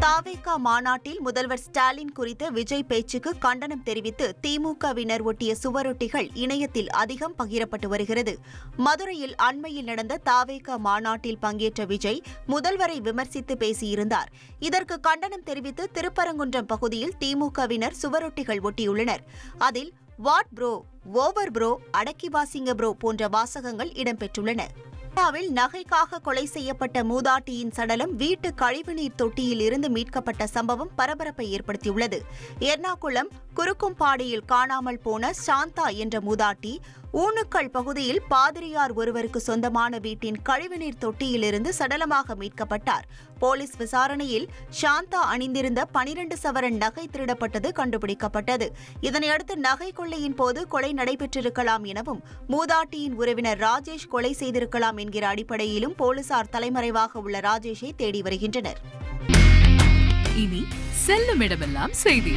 தாவேகா மாநாட்டில் முதல்வர் ஸ்டாலின் குறித்த விஜய் பேச்சுக்கு கண்டனம் தெரிவித்து திமுகவினர் ஒட்டிய சுவரொட்டிகள் இணையத்தில் அதிகம் பகிரப்பட்டு வருகிறது. மதுரையில் அண்மையில் நடந்த தாவேகா மாநாட்டில் பங்கேற்ற விஜய் முதல்வரை விமர்சித்து பேசியிருந்தார். இதற்கு கண்டனம் தெரிவித்து திருப்பரங்குன்றம் பகுதியில் திமுகவினர் சுவரொட்டிகள் ஒட்டியுள்ளனர். அதில் வாட் ப்ரோ? Over bro? அடக்கி வாசிங்க ப்ரோ? போன்ற வாசகங்கள் இடம்பெற்றுள்ளன. இந்தியாவில் நகைக்காக கொலை செய்யப்பட்ட மூதாட்டியின் சடலம் வீட்டு கழிவுநீர் தொட்டியில் இருந்து மீட்கப்பட்ட சம்பவம் பரபரப்பை ஏற்படுத்தியுள்ளது. எர்ணாகுளம் குறுக்கும்பாடியில் காணாமல் போன சாந்தா என்ற மூதாட்டி ஊனுக்கல் பகுதியில் பாதிரியார் ஒருவருக்கு சொந்தமான வீட்டின் கழிவுநீர் தொட்டியிலிருந்து சடலமாக மீட்கப்பட்டார். போலீஸ் விசாரணையில் சாந்தா அணிந்திருந்த பனிரண்டு சவரன் நகை திருடப்பட்டது கண்டுபிடிக்கப்பட்டது. இதனையடுத்து நகை கொள்ளையின் போது கொலை நடைபெற்றிருக்கலாம் எனவும் மூதாட்டியின் உறவினர் ராஜேஷ் கொலை செய்திருக்கலாம் என்கிற அடிப்படையிலும் போலீசார் தலைமறைவாக உள்ள ராஜேஷை தேடி வருகின்றனர். இனி செல்லும் இடமெல்லாம் செய்தி.